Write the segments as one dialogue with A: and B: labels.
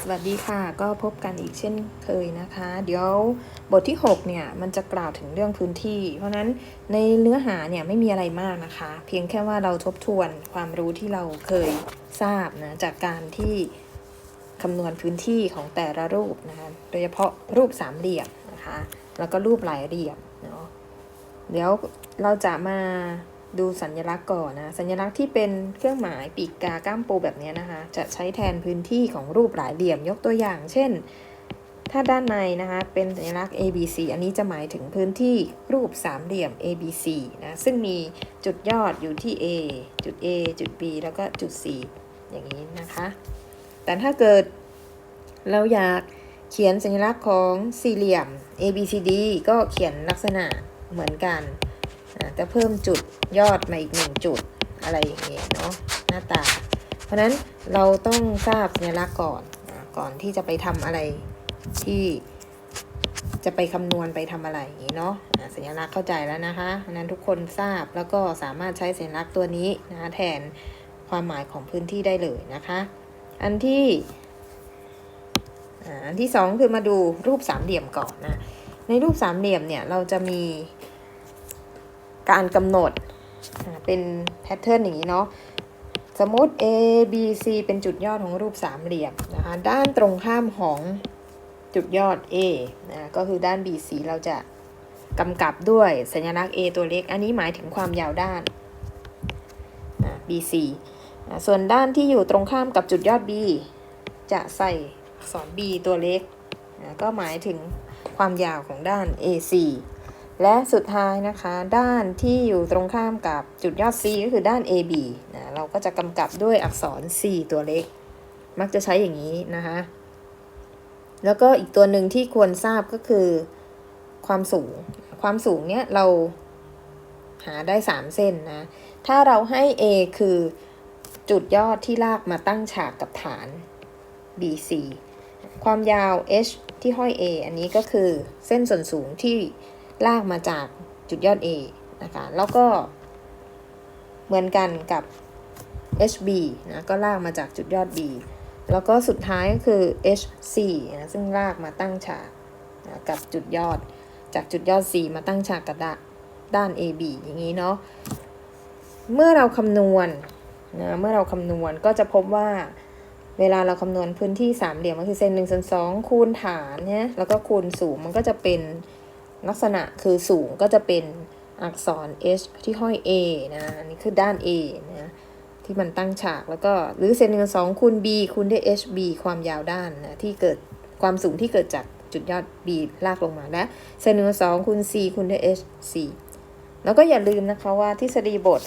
A: สวัสดีค่ะก็พบกันอีกเช่นเคยนะคะ เดี๋ยวบทที่ 6 เนี่ย มันจะกล่าวถึงเรื่องพื้นที่ เพราะฉะนั้นในเนื้อหาเนี่ยไม่มีอะไรมากนะคะ เพียงแค่ว่าเราทบทวนความรู้ที่เราเคยทราบนะจากการที่คำนวณพื้นที่ของแต่ละรูปนะคะโดยเฉพาะรูปสามเหลี่ยมนะคะ แล้วก็รูปหลายเหลี่ยมเนาะเดี๋ยวเราจะมา ดูสัญลักษณ์ก่อนนะ สัญลักษณ์ที่เป็นเครื่องหมายปีกกาก้ามปูแบบนี้นะคะ จะใช้แทนพื้นที่ของรูปหลายเหลี่ยมยกตัวอย่าง เช่น ถ้าด้านในนะคะ เป็นสัญลักษณ์ ABC อันนี้จะหมายถึงพื้นที่รูปสามเหลี่ยม ABC นะ ซึ่งมีจุดยอดอยู่ที่ A จุด A จุด B แล้วก็จุด C อย่างนี้นะคะ แต่ถ้าเกิดเราอยากเขียนสัญลักษณ์ของสี่เหลี่ยม ABCD ก็เขียนลักษณะเหมือนกัน อ่าแต่เพิ่มจุดยอดมาอีกหนึ่งจุดอะไรอย่างเงี้ยเนาะหน้าตา เพราะนั้นเราต้องทราบสัญลักษณ์ก่อนก่อนที่จะไปทำอะไรที่จะไปคำนวณไปทำอะไรอย่างนี้เนาะสัญลักษณ์เข้าใจแล้วนะคะนั้นทุกคนทราบแล้วก็สามารถใช้สัญลักษณ์ตัวนี้นะคะแทนความหมายของพื้นที่ได้เลยนะคะ อันที่อันที่สองคือมาดูรูปสามเหลี่ยมก่อนนะในรูปสามเหลี่ยมเนี่ยเราจะมี การกำหนดเป็นแพทเทิร์นอย่างนี้เนาะสมมติ A B C เป็นจุดยอดของรูปสามเหลี่ยมนะคะด้านตรงข้ามของจุดยอด A นะก็คือด้าน BC เราจะกำกับด้วยสัญลักษณ์ A ตัวเล็ก อันนี้หมายถึงความยาวด้านอ่า BC อ่าส่วนด้านที่อยู่ตรงข้ามกับจุดยอด B จะใส่อักษร B ตัวเล็กนะก็หมายถึงความยาวของด้าน AC และสุดท้ายนะคะด้านที่อยู่ตรงข้ามกับจุดยอด C ก็คือด้าน AB นะเราก็จะกำกับด้วยอักษร C ตัวเล็ก มักจะใช้อย่างนี้นะคะแล้วก็อีกตัวหนึ่งที่ควรทราบก็คือความสูง ความสูงเนี้ยเราหาได้ 3 เส้นนะ ถ้าเราให้ A คือจุดยอดที่ลากมาตั้งฉากกับฐาน BC ความยาว h ที่ห้อย A อันนี้ก็คือเส้นส่วนสูงที่ ลากมาจากจุดยอด A นะคะ แล้วก็เหมือนกันกับ HB นะ ก็ลากมาจากจุดยอด B แล้วก็สุดท้ายก็คือ HC นะ ซึ่งลากมาตั้งฉากนะกับจุดยอด จากจุดยอด C มาตั้งฉากกับด้านด้าน AB อย่างนี้เนาะ เมื่อเราคำนวณนะ เมื่อเราคำนวณก็จะพบว่าเวลาเราคำนวณพื้นที่สามเหลี่ยมก็คือเส้นหนึ่งส่วนสองคูณฐานเนี่ยแล้วก็คูณสูงมันก็จะเป็น ลักษณะคือสูงก็จะเป็นอักษร h ที่ห้อย a นะอันนี้คือด้าน a นะที่มันตั้งฉากแล้วก็หรือเส้นหนึ่งสองคูณ b คูณด้วย hb ความยาวด้านนะที่เกิดความสูงที่เกิดจากจุดยอด b ลากลงมาและเส้นหนึ่งส่วนสองคูณ c คูณด้วย hc แล้วก็อย่าลืมนะคะว่าทฤษฎีบท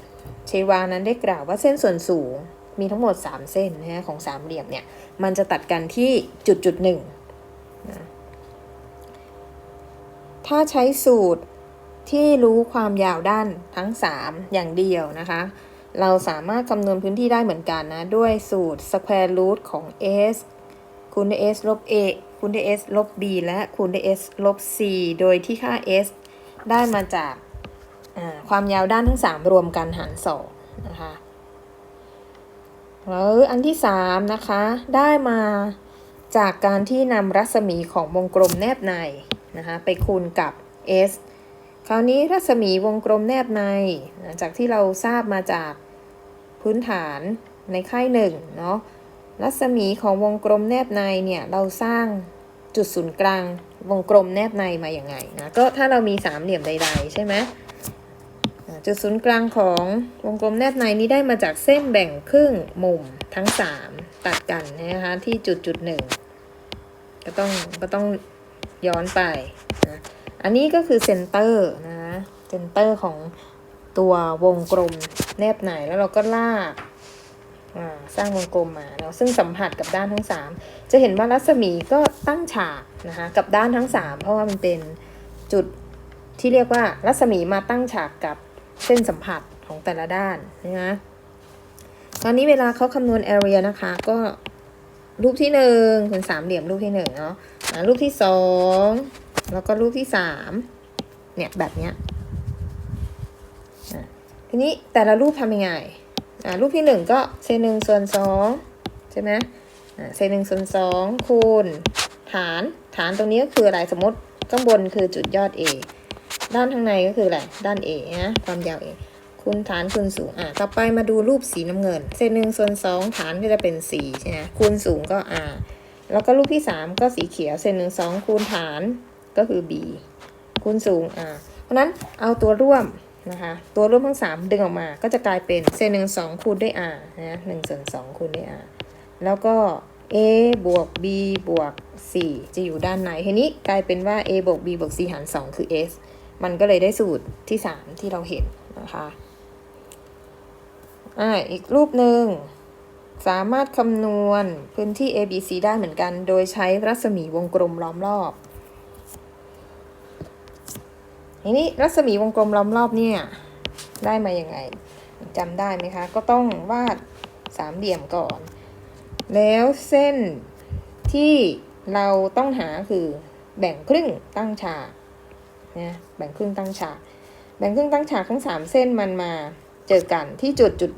A: เชวานั้นได้กล่าวว่าเส้นส่วนสูงมีทั้งหมด 3 เส้นนะฮะของสามเหลี่ยมเนี่ย มันจะตัดกันที่จุดจุดหนึ่งนะ ถ้าใช้สูตรที่รู้ความยาวด้านทั้ง 3 อย่างเดียวนะคะ เราสามารถคำนวณพื้นที่ได้เหมือนกันนะ ด้วยสูตร square root ของ s คูณด้วย s ลบ a คูณด้วย s ลบ b และคูณด้วย s ลบ c โดยที่ค่า s ได้มาจากความยาวด้านทั้ง 3 รวมกันหาร2นะคะแล้วอันที่ 3 นะคะ ได้มาจากการที่นำรัศมีของวงกลมแนบใน นะคะไปคูณกับ s คราวนี้รัศมีวงกลมแนบในนะจากที่เราทราบมาจากพื้นฐานในค่ายหนึ่งเนาะรัศมีของวงกลมแนบในเนี่ย เราสร้างจุดศูนย์กลางวงกลมแนบในมาอย่างไงนะก็ถ้าเรามีสามเหลี่ยมใดๆ ใช่ไหมจุดศูนย์กลางของวงกลมแนบในนี้ได้มาจากเส้นแบ่งครึ่งมุมทั้ง 3 ตัดกันนะคะที่จุดจุดหนึ่งก็ต้องก็ต้อง ย้อนไปนะอันนี้ก็คือเซนเตอร์นะเซนเตอร์ของตัววงกลมแนบในแล้วเราก็ลากสร้างวงกลมมาเนาะซึ่งสัมผัสกับด้านทั้ง 3 จะเห็นว่ารัศมีก็ตั้งฉากนะคะกับด้านทั้ง 3 เพราะว่ามันเป็นจุดที่เรียกว่ารัศมีมาตั้งฉากกับเส้นสัมผัสของแต่ละด้านนะตอนนี้เวลาเขาคำนวณ area นะคะ ก็รูปที่หนึ่งเป็นสามเหลี่ยมรูปที่หนึ่งเนาะ อ่ารูปที่สองแล้วก็รูปที่สามเนี่ยแบบเนี้ยทีนี้แต่ละรูปทำยังไงอ่ารูปที่หนึ่งก็เซนหนึ่งส่วนสองใช่ไหมอ่าเศษหนึ่งส่วนสองคูณ ฐานฐานตรงนี้ก็คืออะไรสมมติข้างบนคือจุดยอด A ด้านข้างในก็คืออะไรด้าน A นะความยาว A คูณฐานคูณสูงอะต่อไปมาดูรูปสีน้ำเงินเศษหนึ่งส่วนสองฐานก็จะเป็น4ใช่ไหมคูณสูงก็ R แล้วก็รูปที่ 3 ก็สีเขียวเศษหนึ่งสองคูณฐานก็คือ B คูณสูง R เพราะนั้นเอาตัวร่วมนะคะ ตัวร่วมทั้ง 3 ดึงออกมาก็จะกลายเป็นเศษหนึ่งสองคูณด้วย R นะหนึ่งส่วนสองคูณด้วย R แล้วก็ a บวก b บวก c จะอยู่ด้านในทีนี้กลายเป็นว่า a บวก b บวก c หาร 2 คือ s มันก็เลยได้สูตรที่ 3 ที่เราเห็นนะคะอ่าอีกรูปหนึ่ง สามารถคำนวณพื้นที่ a b c ได้เหมือนกัน โดยใช้รัศมีวงกลมล้อมรอบทีนี้รัศมีวงกลมล้อมรอบเนี่ยได้มาอย่างไงจำได้ไหมคะ ก็ต้องวาดสามเหลี่ยมก่อน แล้วเส้นที่เราต้องหาคือแบ่งครึ่งตั้งฉากนะแบ่งครึ่งตั้งฉาก แบ่งครึ่งตั้งฉากทั้งสามเส้นมันมาเจอกันที่จุดจุด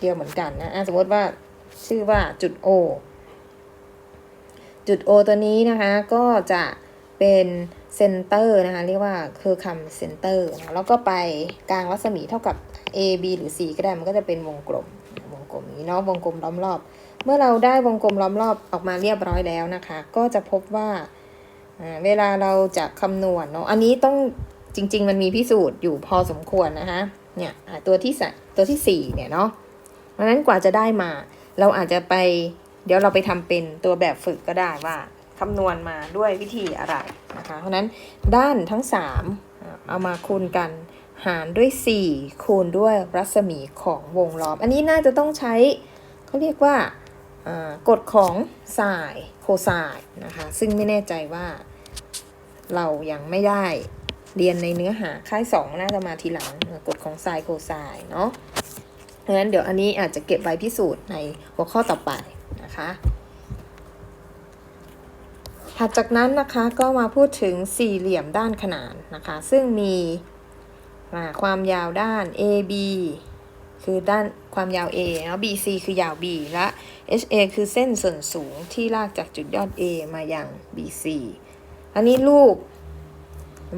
A: เดียวเหมือนกันนะสมมติว่าชื่อว่าจุด O จุด O ตัวนี้นะคะก็จะเป็นเซนเตอร์นะคะเรียกว่าคือคำเซนเตอร์นะแล้วก็ไปกลางรัศมีเท่ากับ A B หรือ C ก็ได้มันก็จะเป็นวงกลมวงกลมนี้เนาะวงกลมล้อมรอบ เมื่อเราได้วงกลมล้อมรอบออกมาเรียบร้อยแล้วนะคะ ก็จะพบว่าเวลาเราจะคำนวณเนาะอันนี้ต้องจริง ๆ มันมีพิสูจน์อยู่พอสมควรนะคะเนี่ยตัวที่สตัวที่สี่เนี่ยเนาะ เพราะฉะนั้นกว่าจะได้มา เราอาจจะไป เดี๋ยวเราไปทำเป็นตัวแบบฝึกก็ได้ว่าคำนวณมาด้วยวิธีอะไรนะคะ เพราะฉะนั้นด้านทั้ง 3 เอามาคูณกันหารด้วย 4 คูณด้วยรัศมีของวงล้อม อันนี้น่าจะต้องใช้เขาเรียกว่ากฎของไซน์โคไซน์นะคะ ซึ่งไม่แน่ใจว่าเรายังไม่ได้เรียนในเนื้อหาค่าย2น่าจะมาทีหลังกฎของไซน์โคไซน์เนาะ เพราะฉะนั้นเดี๋ยวอันนี้อาจจะเก็บไว้พิสูจน์ในหัวข้อต่อไปนะคะ ถัดจากนั้นนะคะก็มาพูดถึงสี่เหลี่ยมด้านขนานนะคะ ซึ่งมีความยาวด้าน AB คือด้านความยาว A แล้ว BC คือยาว B และ HA คือเส้นส่วนสูงที่ลากจากจุดยอด A มายัง BC อันนี้รูป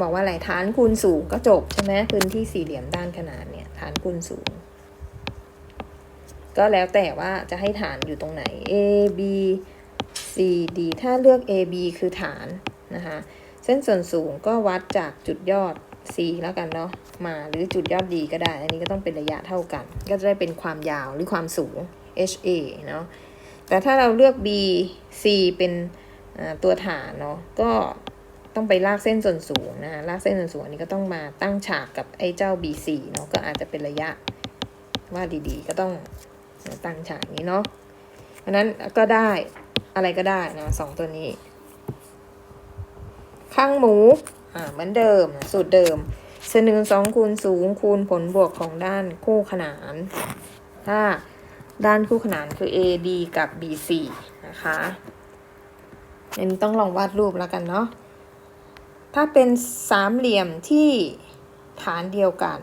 A: บอกว่าอะไรฐานคูณสูงก็จบใช่ไหมพื้นที่สี่เหลี่ยมด้านขนานเนี่ยฐานคูณสูง ก็แล้วแต่ว่าจะให้ฐานอยู่ตรงไหน A B C D ถ้าเลือก A B คือฐานนะคะ เส้นส่วนสูงก็วัดจากจุดยอด C แล้วกันเนาะ มาหรือจุดยอด D ก็ได้ อันนี้ก็ต้องเป็นระยะเท่ากัน ก็จะได้เป็นความยาวหรือความสูง HA เนาะ แต่ถ้าเราเลือก B C เป็นตัวฐานเนาะ ก็ต้องไปลากเส้นส่วนสูงนะลากเส้นส่วนสูงอันนี้ก็ต้องมาตั้งฉากกับไอ้เจ้า BC เนาะ ก็อาจจะเป็นระยะว่าดีๆ ก็ต้อง ตั้งฉากนี้เนาะเพราะนั้นก็ได้อะไรก็ได้นะสองตัวนี้ ข้างหมู อ่าเหมือนเดิมนะสูตรเดิมเศษหนึ่งสองคูณสูงคูณผลบวกของด้านคู่ขนาน ถ้าด้านคู่ขนานคือ AD กับ BC นะคะอันนี้ต้องลองวาดรูปแล้วกันเนาะ ถ้าเป็นสามเหลี่ยมที่ฐานเดียวกัน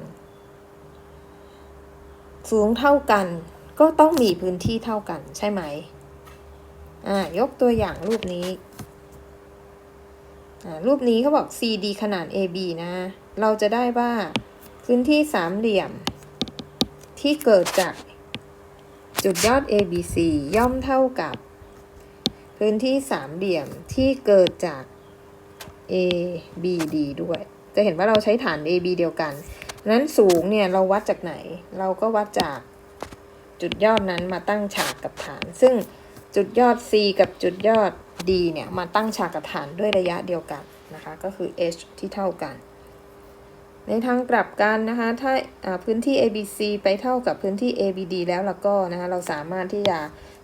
A: สูงเท่ากัน ก็ต้องมีพื้นที่เท่ากันใช่ไหมอ่ายกตัวอย่างรูปนี้อ่ารูปนี้เขาบอก CD ขนาด AB นะ เราจะได้ว่าพื้นที่สามเหลี่ยม ที่เกิดจากจุดยอด ABC ย่อมเท่ากับ พื้นที่สามเหลี่ยมที่เกิดจาก ABD ด้วย จะเห็นว่าเราใช้ฐาน AB เดียวกันนั้นสูงเนี่ยเราวัดจากไหน เราก็วัดจาก จุดยอดนั้นมาตั้งฉากกับฐาน ซึ่งจุดยอด C กับจุดยอด D เนี่ยมาตั้งฉากกับฐานด้วยระยะเดียวกันนะคะก็คือ h ที่เท่ากัน ในทางกลับกันนะคะถ้าพื้นที่ ABC ไปเท่ากับพื้นที่ ABD แล้วแล้วก็นะคะเราสามารถที่จะ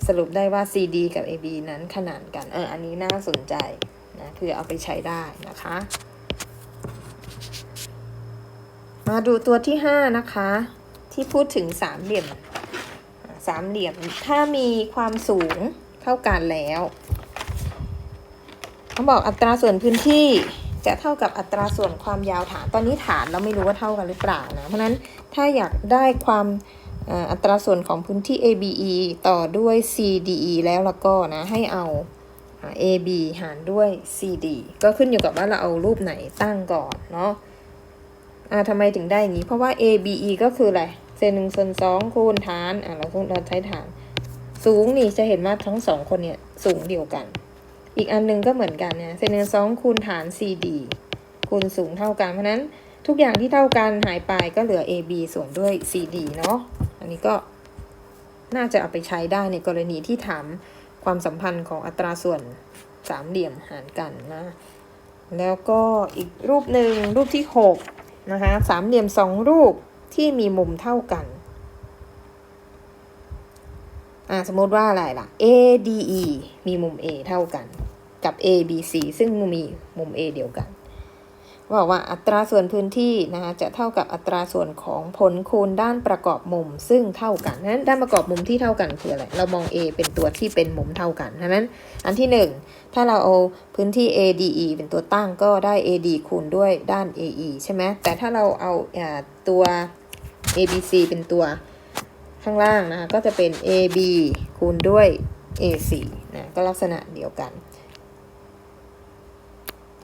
A: สรุปได้ว่า CD กับ AB นั้นขนานกันเอออันนี้น่าสนใจนะคือเอาไปใช้ได้นะคะ มาดูตัวที่ 5 นะคะ ที่พูดถึงสามเหลี่ยม สามเหลี่ยม ถ้ามีความสูงเท่ากันแล้วเขาบอกอัตราส่วนพื้นที่จะเท่ากับอัตราส่วนความยาวฐาน ตอนนี้ฐานเราไม่รู้ว่าเท่ากันหรือเปล่านะ เพราะฉะนั้นถ้าอยากได้ความอัตราส่วนของพื้นที่ ABE ต่อด้วย CDE แล้วแล้วก็นะให้เอาอ่า AB หารด้วย CD ก็ขึ้นอยู่กับว่าเราเอารูปไหนตั้งก่อนเนาะอ่าทำไมถึงได้อย่างนี้ เพราะว่า ABE ก็คืออะไร เศษหนึ่งส่วนสองคูณฐานอ่าเราเราใช้ฐาน สูงนี่จะเห็นว่าทั้งสองคนเนี่ยสูงเดียวกัน อีกอันหนึงก็เหมือนกันเนี่ยเศษหนึ่งสองคูณฐาน CD คูณสูงเท่ากันเพราะฉะนั้นทุกอย่างที่เท่ากันหายไปก็เหลือ AB ส่วนด้วย CD เนาะอันนี้ก็น่าจะเอาไปใช้ได้ในกรณีที่ถามความสัมพันธ์ของอัตราส่วนสามเหลี่ยมหารกันนะ แล้วก็อีกรูปหนึ่งรูปที่ 6 นะคะสามเหลี่ยมสองรูป ที่มีมุมเท่ากันอ่าสมมติว่าอะไรล่ะ ADE มีมุม A เท่ากัน กับ ABC ซึ่งมีมุม A เดียวกันบอกว่าอัตราส่วนพื้นที่นะคะจะเท่ากับอัตราส่วนของผลคูณด้านประกอบมุม ซึ่งเท่ากันนั้นด้านประกอบมุมที่เท่ากันคืออะไรเรามอง A เป็นตัวที่เป็นมุมเท่ากันดังนั้น อันที่ 1 ถ้าเราเอาพื้นที่ ADE เป็นตัวตั้งก็ได้ AD คูณด้วยด้าน AE ใช่ไหมแต่ถ้าเราเอาอ่า ABC เป็นตัวข้างล่างนะคะก็จะเป็น AB คูณด้วย AC นะก็ลักษณะเดียวกัน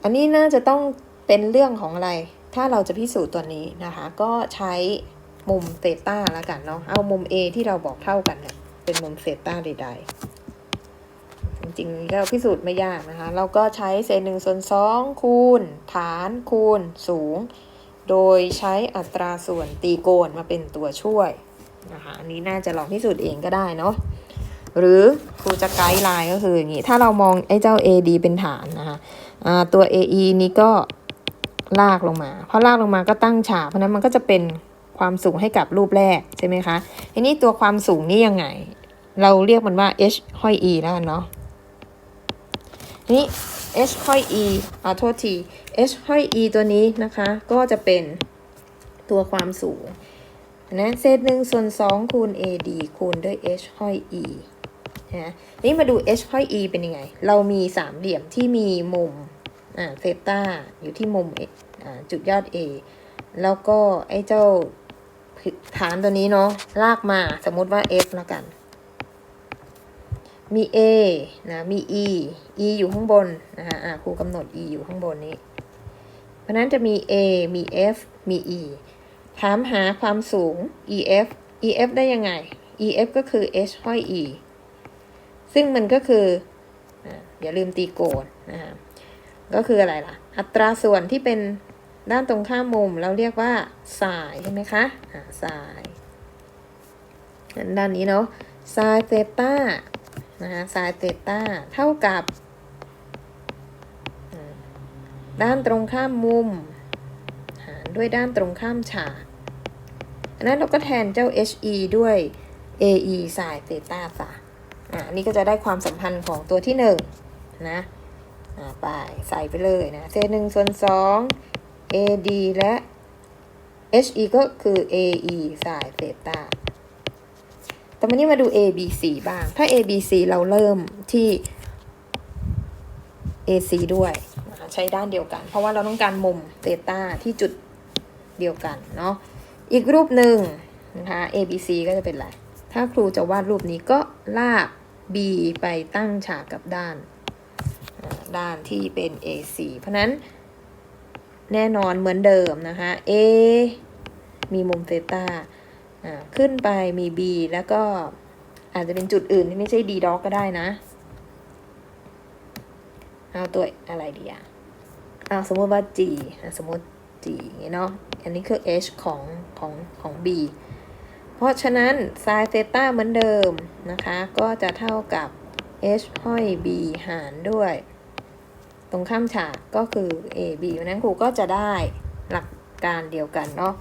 A: อันนี้น่าจะต้องเป็นเรื่องของอะไร ถ้าเราจะพิสูจน์ตัวนี้นะคะ ก็ใช้มุมเซต้าแล้วกันเนาะ เอามุม A ที่เราบอกเท่ากันเนี่ยเป็นมุมเซต้าใดๆ จริงๆก็พิสูจน์ไม่ยากนะคะ เราก็ใช้เศษหนึ่งส่วนสองคูณ ฐานคูณสูง โดยใช้อัตราส่วนตีโกณมาเป็นตัวช่วยนะคะอันนี้น่าจะลองพิสูจน์เองก็ได้เนาะหรือครูจะไกด์ไลน์ก็คืออย่างนี้ ถ้าเรามองไอ้เจ้า AD เป็นฐานนะคะตัว AE นี้ก็ลากลงมาพอลากลงมาก็ตั้งฉากเพราะนั้นมันก็จะเป็นความสูงให้กับรูปแรกใช่ไหมคะทีนี้ตัวความสูงนี่ยังไง เราเรียกมันว่า h ห้อย e แล้วกันเนาะ นี้ h ห้อย e อ่าโทษที h ห้อย e ตัวนี้นะคะ ก็จะเป็นตัวความสูงนะเศษหนึ่งส่วนสองคูณ ad คูณด้วย h ห้อย e นะนี่มาดู h ห้อย e เป็นยังไง เรามีสามเหลี่ยมที่มีมุมอ่าเซต้าอยู่ที่มุมอ่าจุดยอด A แล้วก็ไอ้เจ้าฐานตัวนี้เนาะลากมาสมมติว่า F แล้วกัน มี A นะมี E E อยู่ข้างบนนะคะครูกำหนด E อยู่ข้างบนนี้ เพราะนั้นจะมี A มี F มี E ถามหาความสูง EF EF ได้ยังไง EF ก็คือ H ห้อย E ซึ่งมันก็คืออย่าลืมตีโกณนะคะก็คืออะไรล่ะ อัตราส่วนที่เป็นด้านตรงข้ามมุมเราเรียกว่าสายใช่ไหมคะอ่าสายด้านนี้เนาะไซน์เซต้า นะคะไซน์เซต้าเท่ากับ ด้านตรงข้ามมุม หารด้วยด้านตรงข้ามฉากอันนั้นเราก็แทนเจ้า HE ด้วย AE ไซน์เซต้าซะอ่านี่ก็จะได้ความสัมพันธ์ของตัวที่หนึ่งนะอ่าไปใส่ไปเลยนะเศษหนึ่งส่วนสอง AD และ HE ก็คือ AE สายเซต้า แต่วันนี้มาดู ABC บ้าง ถ้า ABC เราเริ่มที่ AC ด้วยใช้ด้านเดียวกัน เพราะว่าเราต้องการมุมเซตาที่จุดเดียวกันเนาะ อีกรูปหนึ่งนะคะ ABC ก็จะเป็นไร ถ้าครูจะวาดรูปนี้ก็ลาก B ไปตั้งฉากกับด้าน ด้านที่เป็น AC เพราะนั้นแน่นอนเหมือนเดิมนะคะ A มีมุมเซตา ขึ้นไปมี B แล้วก็อาจจะเป็นจุดอื่นที่ไม่ใช่ D ด็อกก็ได้นะ เอาตัวอะไรดีอะเอาสมมติว่า G สมมติ G อย่างนี้เนาะ อันนี้คือ H ของของของ B เพราะฉะนั้น sin เซต้าเหมือนเดิมนะคะ ก็จะเท่ากับ h ห้อย b หารด้วย ตรงข้ามฉากก็คือ a b เพราะนั้นครูก็จะได้หลักการเดียวกันเนาะ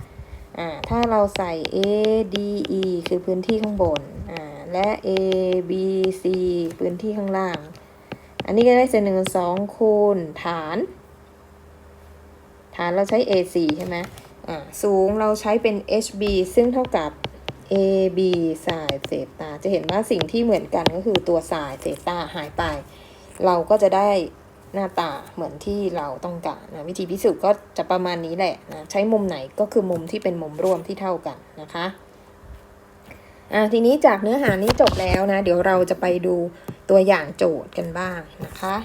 A: อ่าถ้าเราใส่ a d e คือพื้นที่ข้างบนอ่าและ a b c พื้นที่ข้างล่าง อันนี้ก็ได้เศษหนึ่งสองคูณฐาน ฐานเราใช้ a c ใช่ไหมอ่าสูงเราใช้เป็น h b ซึ่งเท่ากับ a b สายเซตา จะเห็นว่าสิ่งที่เหมือนกันก็คือตัวสายเซตาหายไป เราก็จะได้ หน้าตาเหมือนที่เราต้องการนะวิธีพิสูจน์ก็จะประมาณนี้แหละนะใช้มุมไหนก็คือมุมที่เป็นมุมร่วมที่เท่ากันนะคะอะทีนี้จากเนื้อหานี้จบแล้วนะ เดี๋ยวเราจะไปดูตัวอย่างโจทย์กันบ้างนะคะ